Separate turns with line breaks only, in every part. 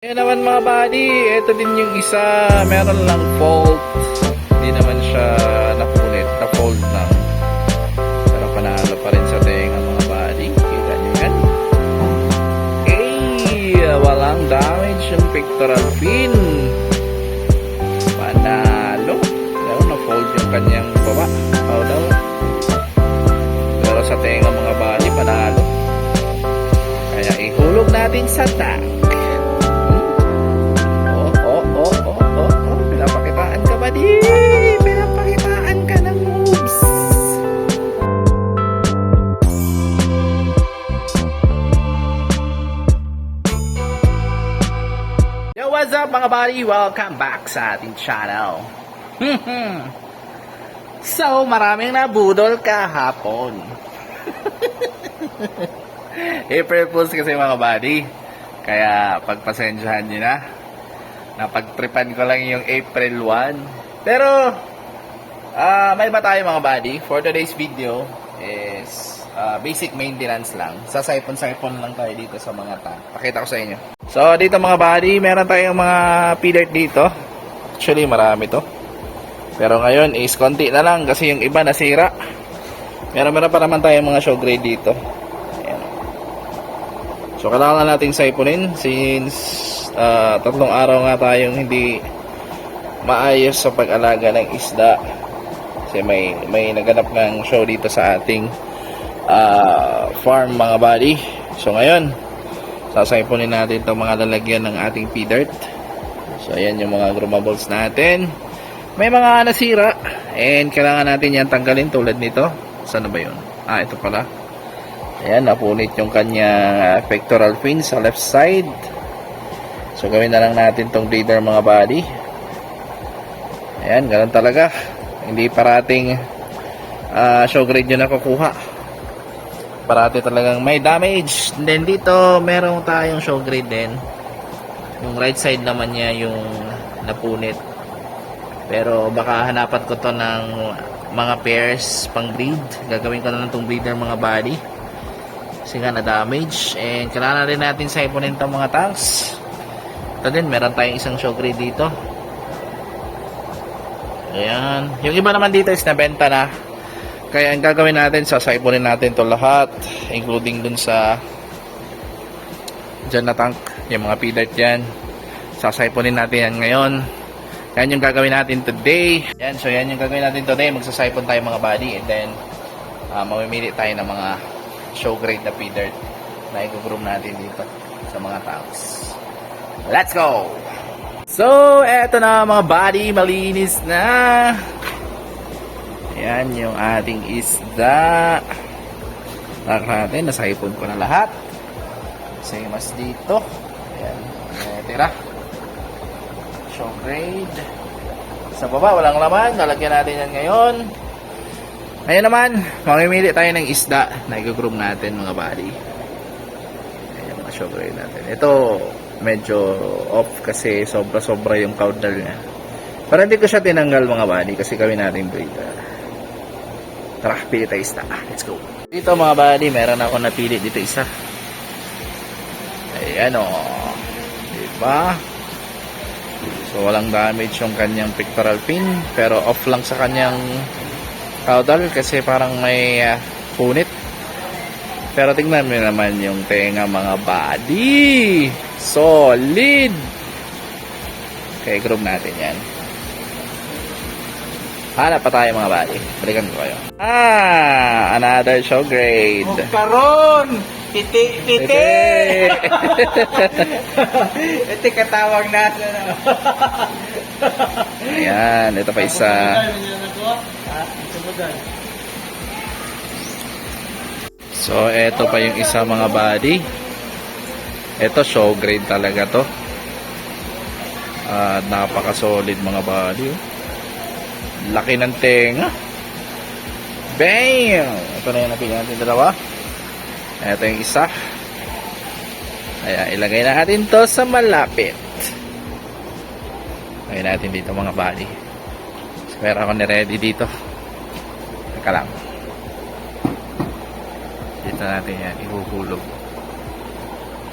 Ayan naman mga buddy, ito din yung isa, meron lang fault. Hindi naman siya napunit, na-fold lang. Pero panalo pa rin sa tenga mga buddy. Kita nyo yan. Okay, walang damage yung pectoral fin. Panalo. Pero na-fold yung kanyang baba. Oh, daw. Pero sa tenga mga buddy, panalo. Kaya ihulog natin sa tank. Mga buddy? Welcome back sa ating channel. so, maraming nabudol kahapon. April Fools kasi mga buddy. Kaya pagpasensyahan nyo na. Napagtripan ko lang yung April 1. Pero, ah may ba tayo mga buddy? For today's video is ah, basic maintenance lang. Sa siphon-siphon lang tayo dito sa mga tank. Pakita ko sa inyo. So, dito mga buddy, meron tayong mga pillar dito. Actually, marami to. Pero ngayon is konti na lang kasi yung iba nasira. Meron meron pa naman tayong mga show grade dito. Ayan. So, kailangan nating siphonin since ah, tatlong araw nga tayong hindi maayos sa pag-alaga ng isda. Kasi may, may naganap ng show dito sa ating ah, farm mga buddy. So, ngayon, sasayponin natin itong mga lalagyan ng ating pea dirt. So, ayan yung mga groomables natin. May mga nasira and kailangan natin yan tanggalin tulad nito. Saan na ba yun? Ah, ito pala. Ayan, napunit yung kanyang ah, pectoral fin sa left side. So, gawin na lang natin tong breeder mga body. Ayan, ganun talaga. Hindi parating ah, show grade yun nakukuha. Parati talagang may damage. And then dito, meron tayong show grade din. Yung right side naman niya yung napunit. Pero baka hanapan ko to ng mga pairs pang breed. Gagawin ko na lang itong breeder mga body. Kasi nga na-damage. And kailangan rin natin siponin itong mga tanks. Ito din, meron tayong isang show grade dito. Ayan. Yung iba naman dito is nabenta na. Kaya ang gagawin natin, sasiponin natin to lahat. Including dun sa dyan na tank. Yung mga feeder dyan. Sasiponin natin yan ngayon. Yan yung gagawin natin today. Yan, so yan yung gagawin natin today. Magsasipon tayo mga body and then uh, mamimili tayo ng mga show grade na feeder na i-groom natin dito sa mga tanks. Let's go! So, eto na mga body, malinis na. Ayan yung ating isda. Lahat natin, nasipon ko na lahat. Same as dito. Ayan, ayan tira. Show grade. Sa baba, walang laman. Lalagyan natin yan ngayon. Ngayon naman, mamimili tayo ng isda na i-groom natin mga body. Ayan mga show grade natin. Ito, medyo off kasi sobra-sobra yung caudal niya. Pero hindi ko siya tinanggal mga body kasi kami natin breeder. Tara, pili tayo isda. Let's go. Dito mga body, meron ako napili dito isa. Ayan o. Diba? So, walang damage yung kanyang pectoral fin. Pero off lang sa kanyang caudal kasi parang may ah, punit. Pero tingnan mo naman yung tenga mga body. Solid. Okay, group natin yan. Hanap pa tayo mga body. Balikan ko kayo. Ah, another show grade.
Karon! Titi! Titi!
Titi!
Ito katawag natin. ano?
Ayan, ito pa isa. So, ito pa yung isa mga body. Ito, show grade talaga to. At napaka-solid mga body. oh. Laki ng tenga. Bam! Ito na yung napili natin dalawa. Ito yung isa. Ayan, ilagay na natin to sa malapit. Lagay natin dito mga. So, meron ako ni-ready dito. Teka lang. Dito natin yan, ihuhulog.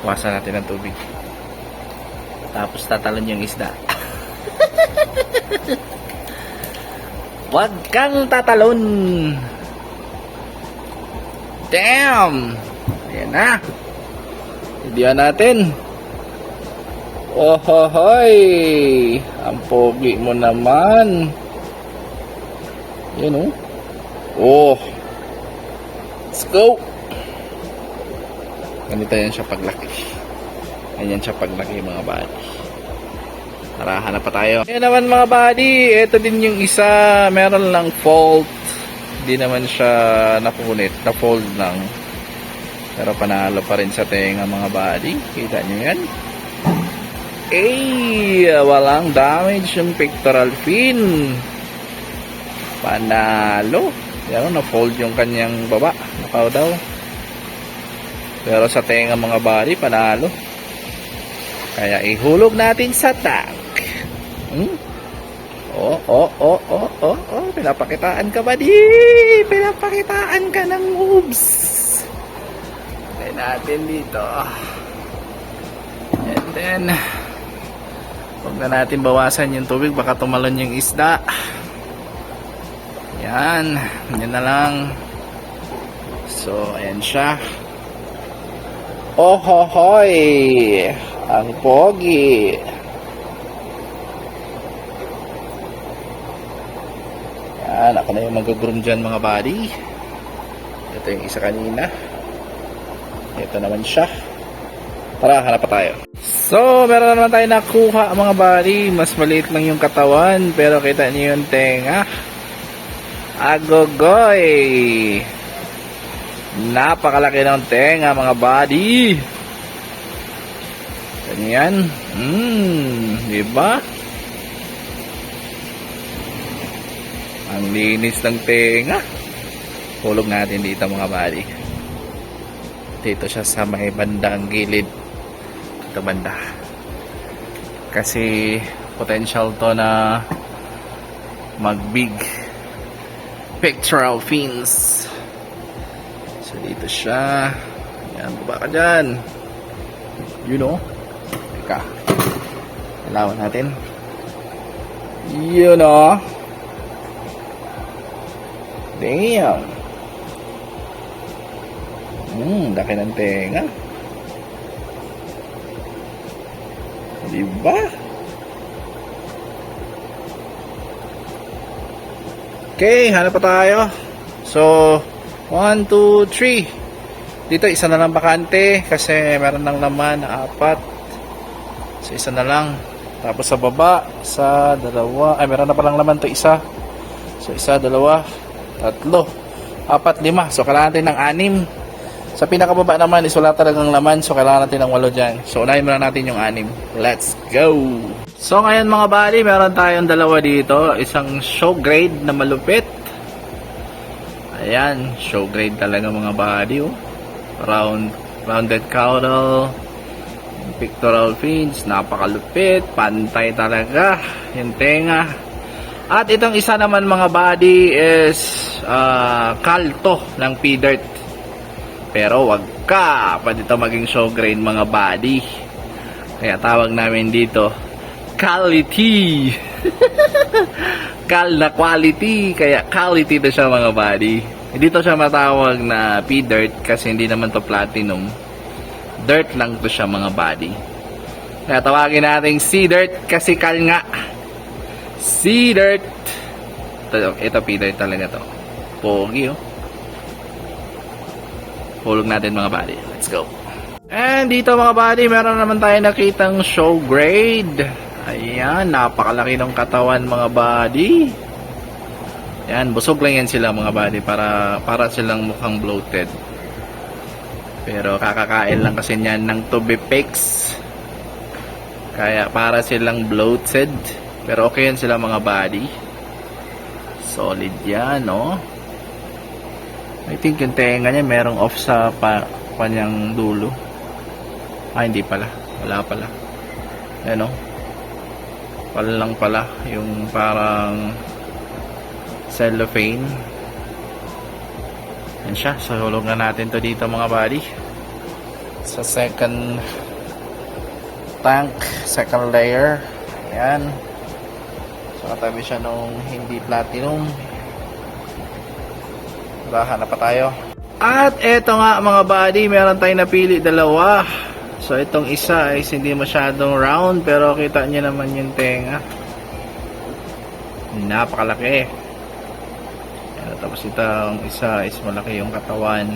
Kuwasan natin ng tubig. Tapos tatalon yung isda. Huwag kang tatalon. Damn! Ayan na. Hindi natin. Oh, hoy! Ang pogi mo naman. Yan oh. Oh. Let's go. Ganito yan siya paglaki. Ganyan siya paglaki mga buddy. Tara, hanap pa tayo. Yan naman mga buddy. Ito din yung isa. Meron lang fault. Hindi naman siya napunit. Na-fold lang. Pero panalo pa rin sa tenga mga buddy. Kita nyo yan. Eh, walang damage yung pectoral fin. Panalo. Yan, na-fold yung kanyang baba. Nakaw daw. Pero sa tenga mga body, panalo. Kaya ihulog natin sa tank. Hmm? Oh, oh, oh, oh, oh, oh. Pinapakitaan ka ba di? Pinapakitaan ka ng moves. Try natin dito. And then, huwag na natin bawasan yung tubig. Baka tumalon yung isda. Yan. Yan na lang. So, ayan siya. Oh, ho, hoy! Ang pogi! Yan, ako na yung mag-groom dyan mga buddy. Ito yung isa kanina. Ito naman siya. Tara, hanap pa tayo. So, meron naman tayo nakuha mga buddy. Mas maliit lang yung katawan. Pero kita niyo yung tenga. Agogoy! Napakalaki ng tenga mga buddy. Ganyan. Hmm, di Ang linis ng tenga. Hulog natin dito mga buddy. Dito siya sa may bandang gilid. Dito banda. Kasi potential to na mag-big pectoral fins. So, dito siya. Yan, baba ka dyan. You know. Teka. Alawan natin. You know. Damn. Hmm, laki ng tenga. Diba? Okay, hanap pa tayo. So, 1, 2, 3. Dito, isa na lang bakante kasi meron ng laman na apat. So, isa na lang. Tapos sa baba, sa dalawa. Ay, meron na palang laman to isa. So, isa, dalawa, tatlo, apat, lima. So, kailangan natin ng anim. Sa pinakababa naman is wala talagang laman. So, kailangan natin ng walo dyan. So, unahin muna natin yung anim. Let's go! So, ngayon mga bali, meron tayong dalawa dito. Isang show grade na malupit. Ayan, show grade talaga mga body oh. Round, rounded caudal, pectoral fins, napakalupit, pantay talaga, yung tenga. At itong isa naman mga body is uh, kalto ng P-Dirt. Pero wag ka pa dito maging show grade mga body. Kaya tawag namin dito, quality. Kal na quality, kaya quality to siya mga body. Dito siya matawag na P-Dirt kasi hindi naman to platinum. Dirt lang to siya mga body. Kaya tawagin natin C-Dirt kasi kal nga. C-Dirt. Ito, ito P-Dirt talaga to. Pogi oh. Hulog natin mga body. Let's go. And dito mga body, meron naman tayo nakitang show grade. Ayan, napakalaki ng katawan mga body. Yan, busog lang yan sila mga body para para silang mukhang bloated. Pero kakakain lang kasi niyan ng Tubifix. Kaya para silang bloated. Pero okay yan sila mga body. Solid yan, no? I think yung tenga niya merong off sa pa, kanyang dulo. Ah, hindi pala. Wala pala. Ayan, no? Pala lang pala. Yung parang cellophane. Yan siya. So, hulog na natin to dito mga buddy. Sa second tank, second layer. Ayan. So, katabi siya nung hindi platinum. Bahan na pa tayo. At eto nga mga buddy, meron tayong napili dalawa. So itong isa is hindi masyadong round pero kita niyo naman yung tenga. Napakalaki. Ayan, tapos itong isa is malaki yung katawan.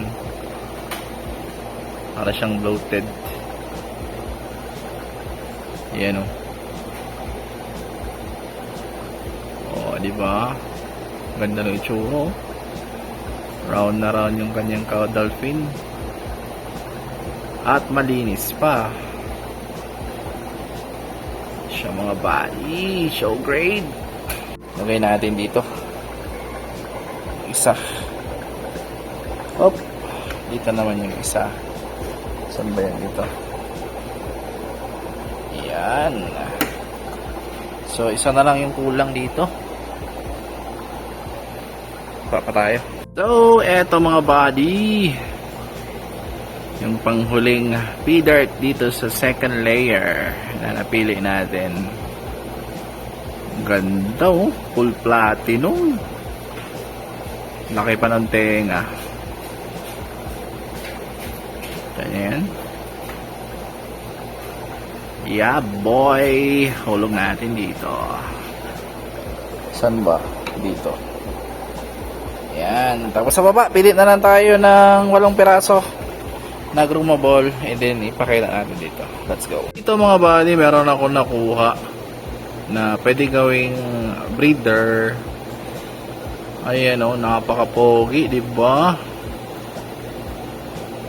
Para siyang bloated. Yan o. Oh, di ba? Ganda ng itsura. oh. Round na round yung kanyang caudal fin. At malinis pa. Siya mga body. Show grade. Lagay natin dito. Isa. Hop. Dito naman yung isa. Saan ba yan dito? Yan. So, isa na lang yung kulang dito. Pa pa tayo. So, eto mga body. Yung panghuling P-Dart dito sa second layer na napili natin. Ganda oh. Full platinum. Laki pa ng tenga. Ganyan. Yeah, boy. Hulog natin dito. San ba? Dito. Yan. Tapos sa baba, pilit na lang tayo ng walong piraso na groomable and then ipakita natin dito. Let's go. Ito mga buddy, meron ako nakuha na pwede gawing breeder. Ayan o, napaka-pogi, di ba?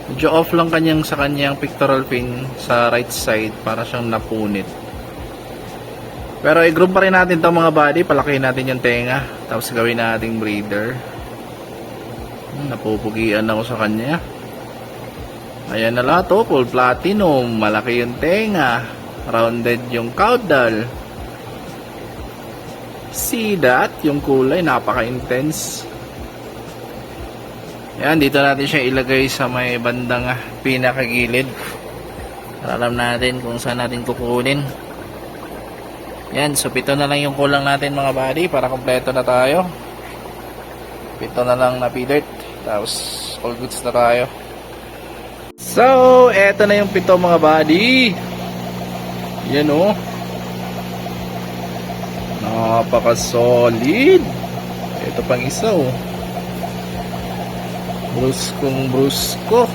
Medyo off lang kanyang sa kanyang pectoral fin sa right side para siyang napunit. Pero i-group pa rin natin itong mga body, palakihin natin yung tenga, tapos gawin nating breeder. Napupugian ako sa kanya. Ayan na lahat oh, full platinum, malaki yung tenga, rounded yung caudal. See that? Yung kulay, napaka-intense. Yan, dito natin siya ilagay sa may bandang pinakagilid. Para alam natin kung saan natin kukunin. Yan, so pito na lang yung kulang natin mga buddy para kompleto na tayo. Pito na lang na p-dirt. Tapos all goods na tayo. So, eto na yung pito mga buddy. Yan oh. Napaka-solid. Ito pang isa oh. Bruskong brusko.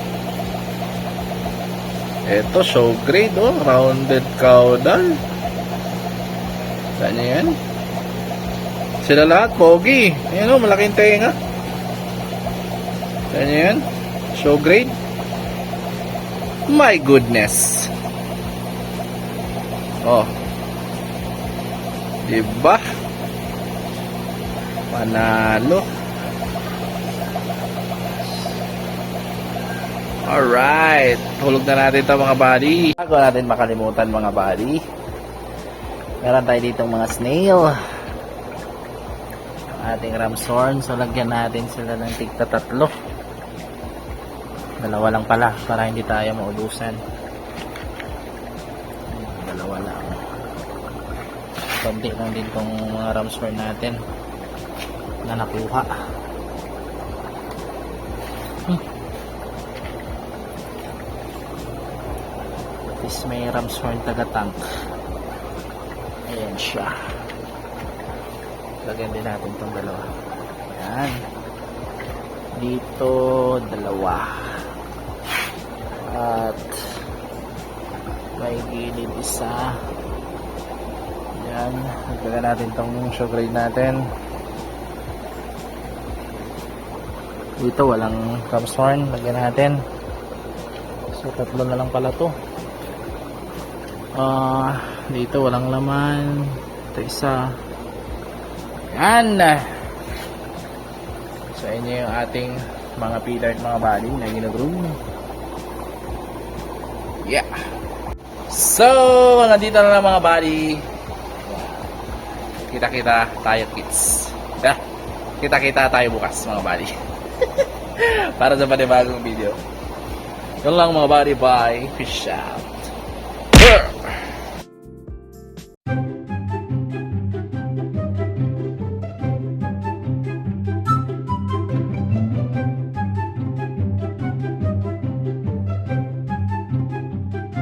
Ito, show grade oh. Rounded caudal. Saan yan? Sila lahat, pogi. Ayan oh, malaking tenga. Saan niya yan? Show grade. My goodness. Oh. Diba? Panalo. Alright. Hulog na natin ito mga buddy. Bago natin makalimutan mga buddy. Meron tayo ditong mga snail. Ating ramshorn. So lagyan natin sila ng tigta tatlo. Dalawa lang pala para hindi tayo maubusan. Dalawa lang. Konti lang din tong mga ramshorn natin na nakuha. Hmm. Is may ramshorn taga-tank. Ayan siya. Lagyan din natin tong dalawa. Ayan. Dito, dalawa. At may gilid isa. Ayan. Lagyan natin tong show grade natin. Dito, walang ramshorn. Lagyan natin. So, tatlo na lang pala to. Ah, dito walang laman. Ito isa. Yan. Sa inyo yung ating mga pillar at mga bali na ginagroom. Yeah. So, nandito na lang mga bali. Kita-kita tayo kids. Yeah. Kita-kita tayo bukas mga bali. Para sa panibagong video. Yun lang mga bali. Bye. Fish out.